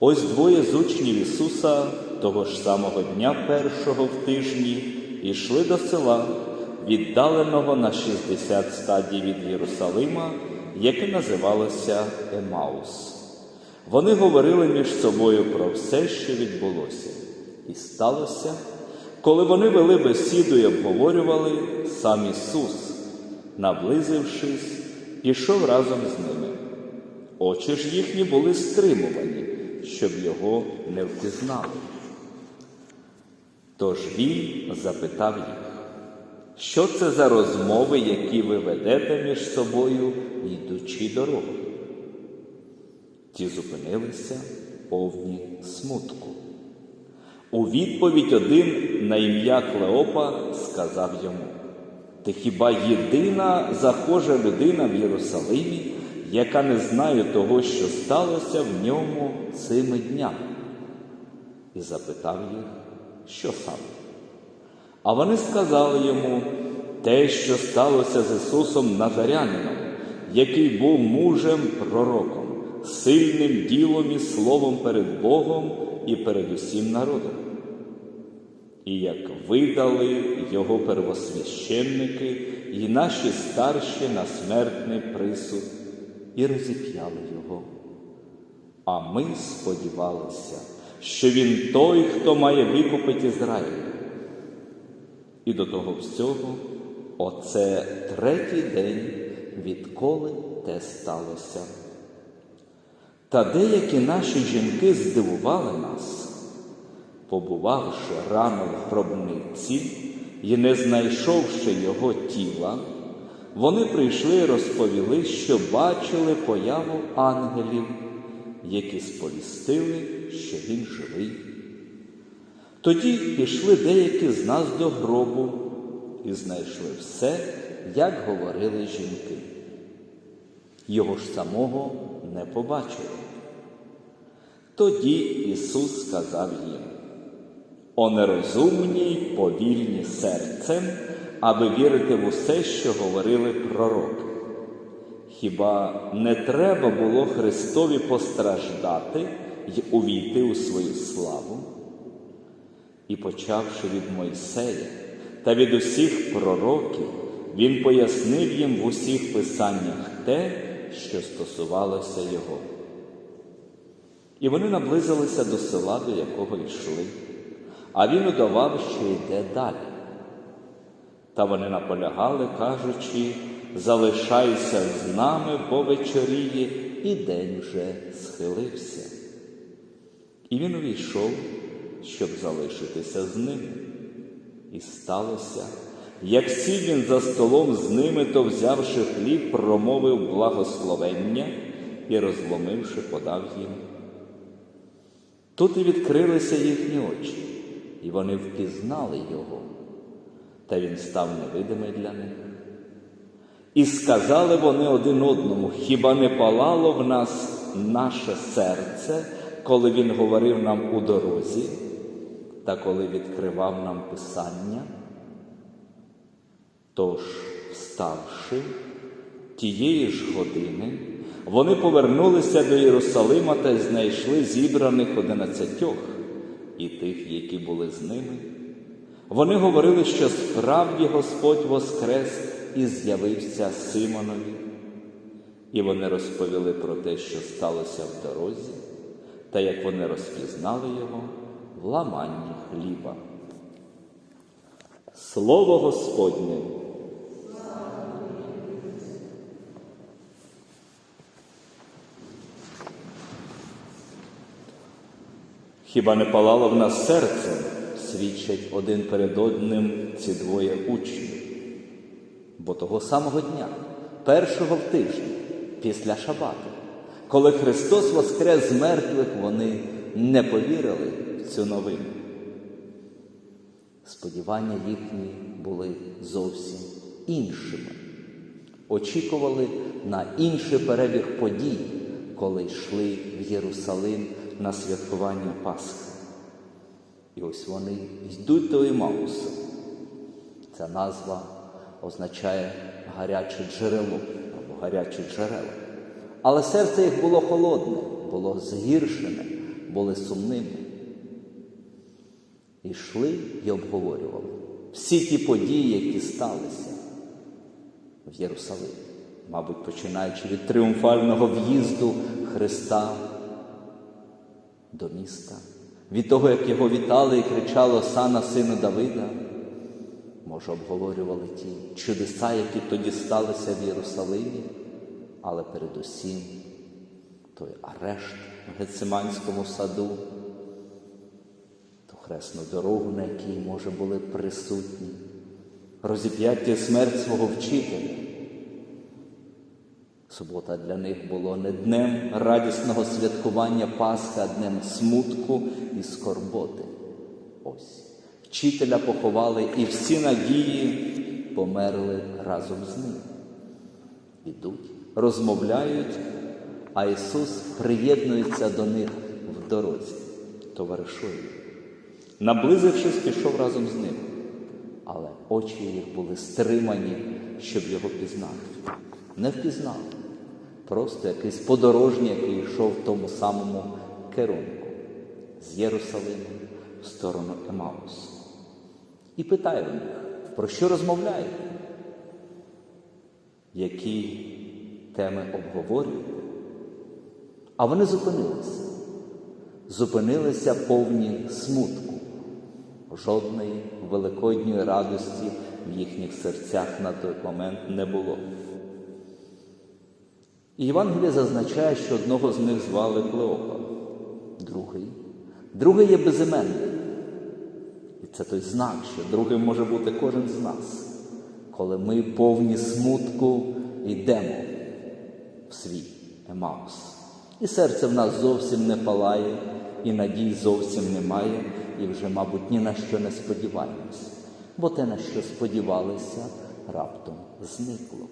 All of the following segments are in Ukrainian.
Ось двоє з учнів Ісуса того ж самого дня першого в тижні йшли до села, віддаленого на 60 стадій від Єрусалима, яке називалося Емаус. Вони говорили між собою про все, що відбулося. І сталося, коли вони вели бесіду і обговорювали, сам Ісус, наблизившись, пішов разом з ними. Очі ж їхні були стримувані, щоб його не впізнали. Тож він запитав їх, що це за розмови, які ви ведете між собою, йдучи дорогою? Ті зупинилися повні смутку. У відповідь один на ім'я Клеопа сказав йому: Ти хіба єдина захожа людина в Єрусалимі, яка не знає того, що сталося в ньому цими днями? І запитав їх, що саме. А вони сказали йому те, що сталося з Ісусом Назарянином, який був мужем пророком, сильним ділом і словом перед Богом і перед усім народом. І як видали його первосвященники і наші старші на смертний присуд, і розіп'яли його. А ми сподівалися, що він той, хто має викупити Ізраїль. І до того всього, оце третій день, відколи те сталося. Та деякі наші жінки здивували нас, побувавши рано в гробниці і не знайшовши його тіла, вони прийшли і розповіли, що бачили появу ангелів, які сповістили, що він живий. Тоді пішли деякі з нас до гробу і знайшли все, як говорили жінки. Його ж самого не побачили. Тоді Ісус сказав їм: О нерозумні й повільні серцем, аби вірити в усе, що говорили пророки. Хіба не треба було Христові постраждати й увійти у свою славу? І почавши від Мойсея та від усіх пророків, він пояснив їм в усіх писаннях те, що стосувалося його. І вони наблизилися до села, до якого йшли, а він удавав, що йде далі. Та вони наполягали, кажучи, залишайся з нами, бо вечоріє, і день вже схилився. І він увійшов, щоб залишитися з ними. І сталося, як сів він за столом з ними, то, взявши хліб, промовив благословення і, розломивши, подав їм. Тут і відкрилися їхні очі, і вони впізнали його, та він став невидимий для них. І сказали вони один одному, хіба не палало в нас наше серце, коли він говорив нам у дорозі, та коли відкривав нам Писання? Тож, вставши тієї ж години, вони повернулися до Єрусалима та знайшли зібраних одинадцятьох і тих, які були з ними. Вони говорили, що справді Господь воскрес і з'явився Симонові. І вони розповіли про те, що сталося в дорозі, та як вони розпізнали його в ламанні хліба. Слово Господнє. Хіба не палало в нас серце, свідчать один перед одним ці двоє учнів. Бо того самого дня, першого в тижні, після Шабату, коли Христос воскрес з мертвих, вони не повірили в цю новину. Сподівання їхні були зовсім іншими. Очікували на інший перебіг подій, коли йшли в Єрусалим на святкування Пасхи. І ось вони йдуть до Імауса. Ця назва означає гаряче джерело або гарячі джерела. Але серце їх було холодне, було згіршене, були сумними. І йшли і обговорювали всі ті події, які сталися в Єрусалимі, мабуть, починаючи від тріумфального в'їзду Христа до міста, від того, як його вітали і кричало Сана, сину Давида. Може, обговорювали ті чудеса, які тоді сталися в Єрусалимі, але передусім той арешт в Гециманському саду, ту хресну дорогу, на якій, може, були присутні, розіп'яття смерть свого вчителя. Субота для них було не днем радісного святкування Пасхи, а днем смутку і скорботи. Ось. Вчителя поховали і всі надії померли разом з ним. Ідуть, розмовляють, а Ісус приєднується до них в дорозі, товаришує. Наблизившись, пішов разом з ним, але очі їх були стримані, щоб його пізнати. Не впізнали. Просто якийсь подорожній, який йшов в тому самому керунку з Єрусалиму в сторону Емаусу. І питає у них, про що розмовляєте? Які теми обговорюєте? А вони зупинилися. Зупинилися повні смутку. Жодної великодньої радості в їхніх серцях на той момент не було. І Євангеліє зазначає, що одного з них звали Клеопа, другий. Другий є безіменний. І це той знак, що другим може бути кожен з нас, коли ми повні смутку йдемо в свій Емаус. І серце в нас зовсім не палає, і надій зовсім немає, і вже, мабуть, ні на що не сподіваємось, бо те, на що сподівалися, раптом зникло.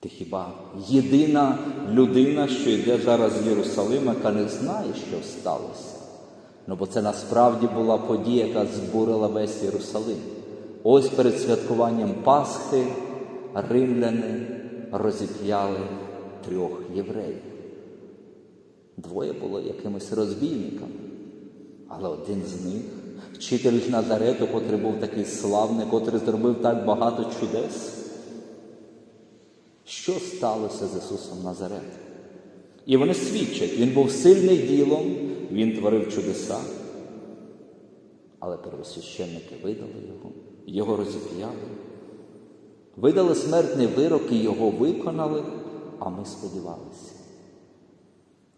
Ти хіба єдина людина, що йде зараз з Єрусалима, яка не знає, що сталося? Ну, бо це насправді була подія, яка збурила весь Єрусалим. Ось перед святкуванням Пасхи римляни розіп'яли трьох євреїв. Двоє було якимись розбійниками, але один з них, вчитель Назарету, котрий був такий славний, котрий зробив так багато чудес. Що сталося з Ісусом Назаретом? І вони свідчать, Він був сильний ділом, Він творив чудеса. Але первосвященники видали його, його розіп'яли, видали смертний вирок і його виконали, а ми сподівалися.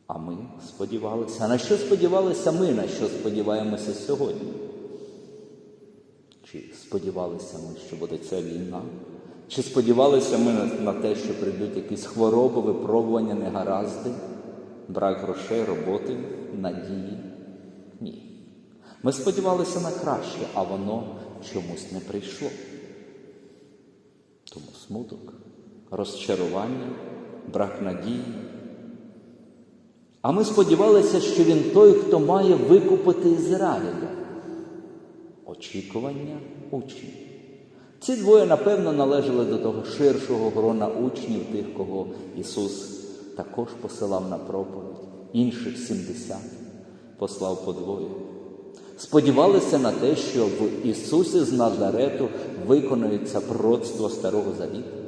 А ми сподівалися. А на що сподівалися ми, на що сподіваємося сьогодні? Чи сподівалися ми, що буде ця війна? Чи сподівалися ми на, те, що прийдуть якісь хвороби, випробування, негаразди, брак грошей, роботи, надії? Ні. Ми сподівалися на краще, а воно чомусь не прийшло. Тому смуток, розчарування, брак надії. А ми сподівалися, що він той, хто має викупити Ізраїля. Очікування учнів. Ці двоє, напевно, належали до того ширшого грона учнів, тих, кого Ісус також посилав на проповідь, інших 70 послав по двоє. Сподівалися на те, що в Ісусі з Назарету виконується пророцтво Старого Завіту.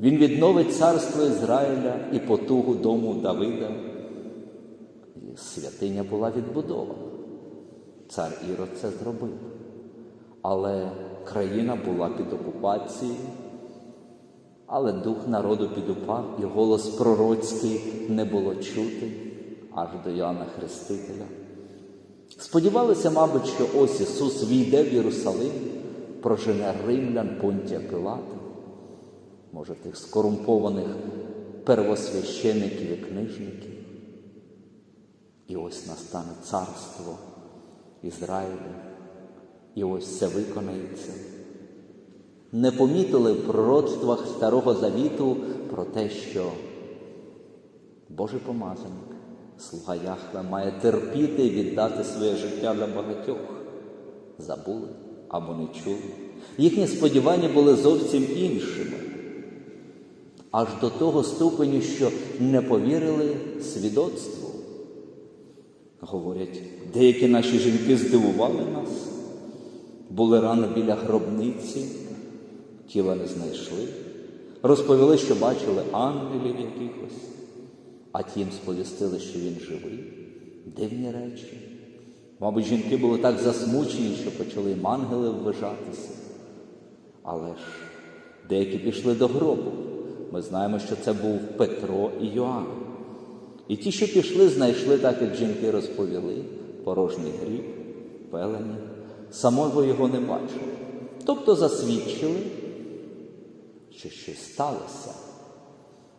Він відновить царство Ізраїля і потугу дому Давида. І святиня була відбудована. Цар Ірод це зробив. Але країна була під окупацією, але дух народу підупав, і голос пророцький не було чути аж до Іоанна Хрестителя. Сподівалися, мабуть, що ось Ісус війде в Єрусалим, прожене римлян Понтія Пилата, може, тих скорумпованих первосвящеників і книжників. І ось настане царство Ізраїля. І ось це виконається. Не помітили в пророцтвах Старого Завіту про те, що Божий помазаник, слуга Яхве, має терпіти і віддати своє життя для багатьох. Забули або не чули. Їхні сподівання були зовсім іншими. аж до того ступеню, що не повірили свідоцтву. Говорять, деякі наші жінки здивували нас, були рано біля гробниці, тіла не знайшли, розповіли, що бачили ангелів якихось, а ті їм сповістили, що він живий, дивні речі. Мабуть, жінки були так засмучені, що почали їм ангели ввижатися. Але ж деякі пішли до гробу. Ми знаємо, що це був Петро і Йоанн. І ті, що пішли, знайшли, так як жінки розповіли, порожній гріб, пелені, самого його не бачили. Тобто засвідчили, що щось сталося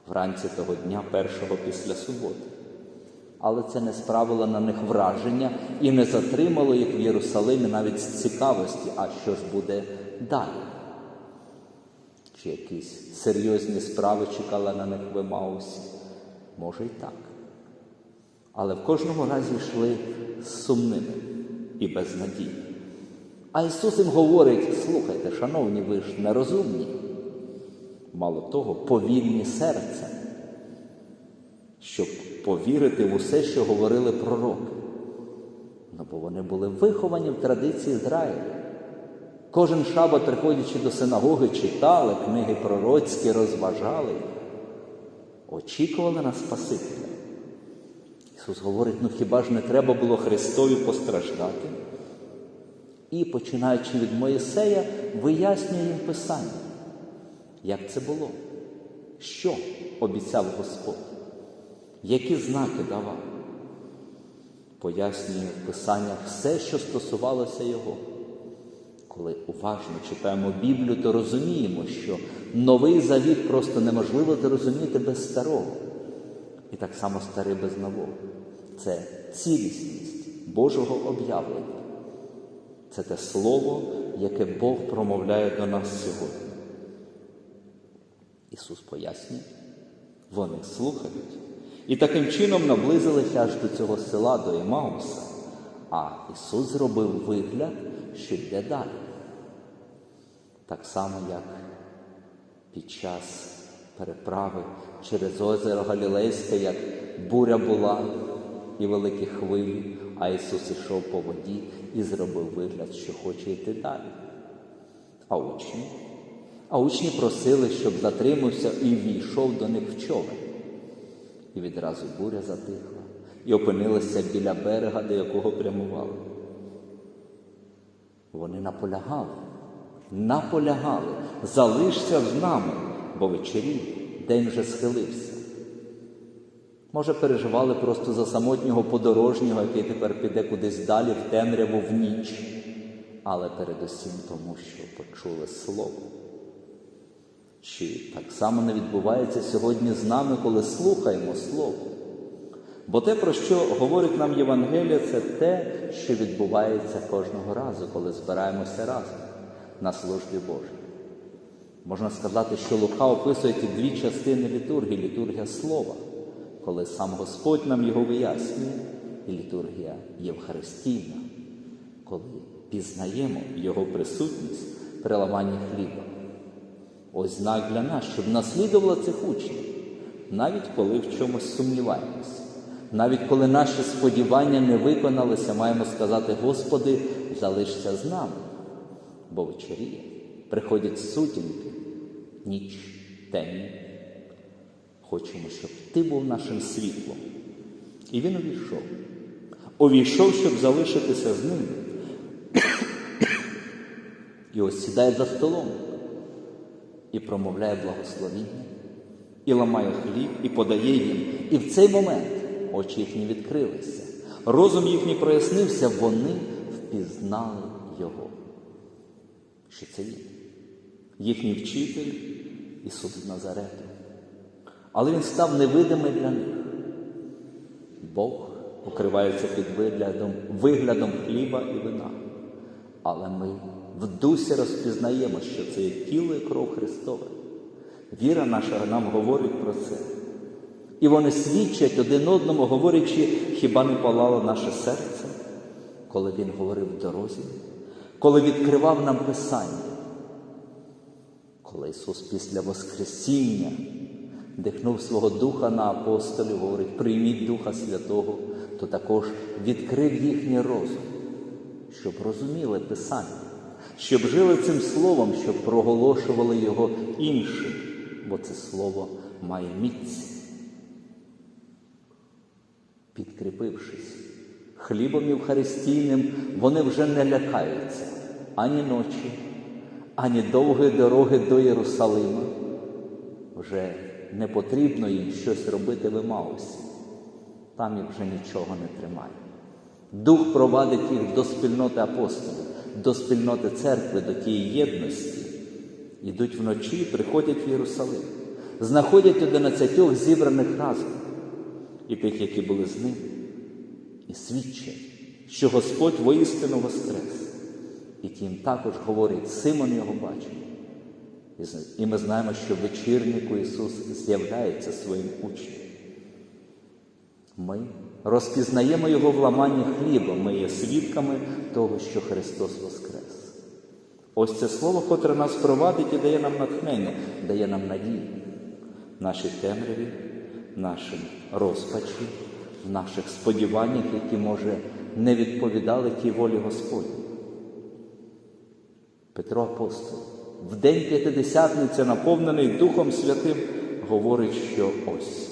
вранці того дня першого після суботи. Але це не справило на них враження і не затримало їх в Єрусалимі навіть з цікавості, а що ж буде далі. Чи якісь серйозні справи чекали на них в Емаусі? Може і так. Але в кожному разі йшли сумними і без надії. А Ісус їм говорить: слухайте, шановні, ви ж нерозумні. Мало того, повільні серцем, щоб повірити в усе, що говорили пророки. Ну, бо вони були виховані в традиції Ізраїля. Кожен шабат, приходячи до синагоги, читали книги пророцькі, розважали, очікували на Спасителя. Ісус говорить: ну хіба ж не треба було Христові постраждати? І, починаючи від Моїсея, вияснює їм Писання. Як це було? Що обіцяв Господь? Які знаки давав? Пояснює в Писаннях все, що стосувалося Його. Коли уважно читаємо Біблію, то розуміємо, що новий завіт просто неможливо зрозуміти без старого. І так само старий без нового. Це цілісність Божого об'явлення. Це те слово, яке Бог промовляє до нас сьогодні. Ісус пояснює, вони слухають. І таким чином наблизилися аж до цього села, до Емауса. А Ісус зробив вигляд, що йде далі. Так само, як під час переправи через озеро Галілейське, як буря була і великі хвилі, а Ісус ішов по воді і зробив вигляд, що хоче йти далі. А учні? А учні просили, щоб затримався і війшов до них в човен. І відразу буря затихла, і опинилися біля берега, до якого прямували. Вони наполягали, наполягали, залишся з нами, бо вечері день вже схилився. Може, переживали просто за самотнього подорожнього, який тепер піде кудись далі в темряву в ніч, але передусім тому, що почули слово. Чи так само не відбувається сьогодні з нами, коли слухаємо Слово? Бо те, про що говорить нам Євангелія, це те, що відбувається кожного разу, коли збираємося разом на службі Божій. Можна сказати, що Лука описує ті дві частини літургії літургія слова, коли сам Господь нам його вияснює, і літургія Євхаристійна, коли пізнаємо Його присутність при ламанні хліба. Ось знак для нас, щоб наслідувало цих учнів, навіть коли в чомусь сумніваємося. Навіть коли наші сподівання не виконалися, маємо сказати, Господи, залишся з нами, бо вечоріє, приходять сутінки, ніч, темні. Хочемо, щоб Ти був нашим світлом. І він увійшов. Увійшов, щоб залишитися з ними. І ось сідає за столом і промовляє благословіння, і ламає хліб, і подає їм. І в цей момент очі їхні відкрилися, розум їхній прояснився, вони впізнали його. Що це він? Їхній вчитель Ісус Назарету. Але він став невидимий для них. Бог покривається під виглядом, виглядом хліба і вина. Але ми в дусі розпізнаємо, що це є тіло і кров Христове. Віра наша нам говорить про це. І вони свідчать один одному, говорячи, хіба не палало наше серце, коли Він говорив в дорозі, коли відкривав нам Писання, коли Ісус після Воскресіння дихнув свого духа на апостолів, говорить, прийміть Духа Святого, то також відкрив їхній розум, щоб розуміли Писання, щоб жили цим словом, щоб проголошували його іншим, бо це слово має міць. Підкріпившись хлібом євхаристійним, вони вже не лякаються ані ночі, ані довгої дороги до Єрусалима. Вже не потрібно їм щось робити в Емаусі. Там їх вже нічого не тримає. Дух провадить їх до спільноти апостолів, до спільноти церкви, до тієї єдності. Йдуть вночі, приходять в Єрусалим, знаходять одинадцятьох зібраних разом і тих, які були з ним, і свідчать, що Господь воістину воскрес. І тим також говорить, Симон його бачив. І ми знаємо, що в вечірнику Ісус з'являється своїм учням. Ми розпізнаємо Його в ламанні хліба, ми є свідками того, що Христос Воскрес. Ось це слово, котре нас провадить і дає нам натхнення, дає нам надію в нашій темряві, в нашому розпачі, в наших сподіваннях, які, може, не відповідали тій волі Господній. Петро Апостол в день П'ятидесятниці, наповнений Духом Святим, говорить, що ось.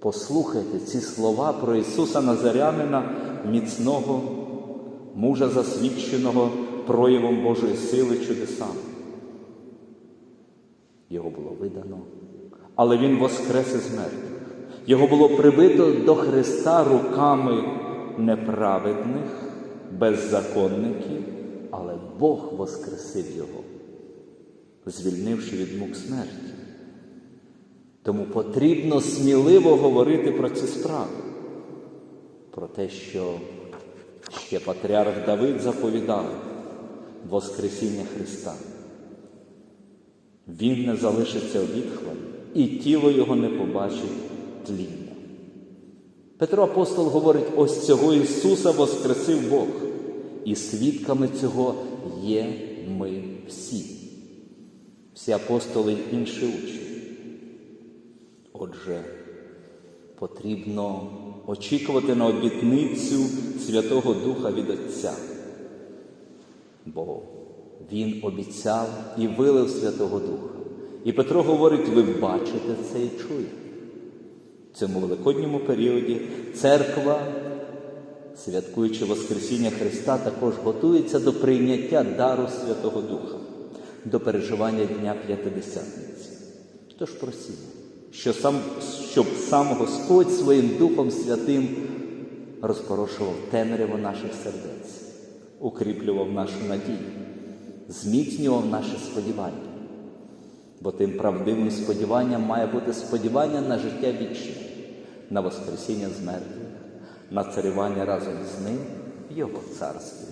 Послухайте ці слова про Ісуса Назарянина, міцного, мужа засвідченого проявом Божої сили чудесами. Його було видано, але Він воскрес із мертвих. Його було прибито до Христа руками неправедних, беззаконників, але Бог воскресив Його, звільнивши від мук смерті. Тому потрібно сміливо говорити про ці справи, про те, що ще патріарх Давид заповідав Воскресіння Христа. Він не залишиться відхваль, і тіло його не побачить тління. Петро Апостол говорить, ось цього Ісуса воскресив Бог, і свідками цього є ми всі, всі апостоли й інші учні. Отже, потрібно очікувати на обітницю Святого Духа від Отця, бо Він обіцяв і вилив Святого Духа. І Петро говорить, ви бачите це і чуєте. В цьому великодньому періоді церква, святкуючи Воскресіння Христа, також готується до прийняття дару Святого Духа, до переживання Дня П'ятидесятниці. Тож просімо, що сам, щоб сам Господь своїм Духом Святим розпорошував темряву наших сердець, укріплював нашу надію, зміцнював наше сподівання. Бо тим правдивим сподіванням має бути сподівання на життя вічне, на Воскресіння з мертвих, на царювання разом з ним в Його царстві.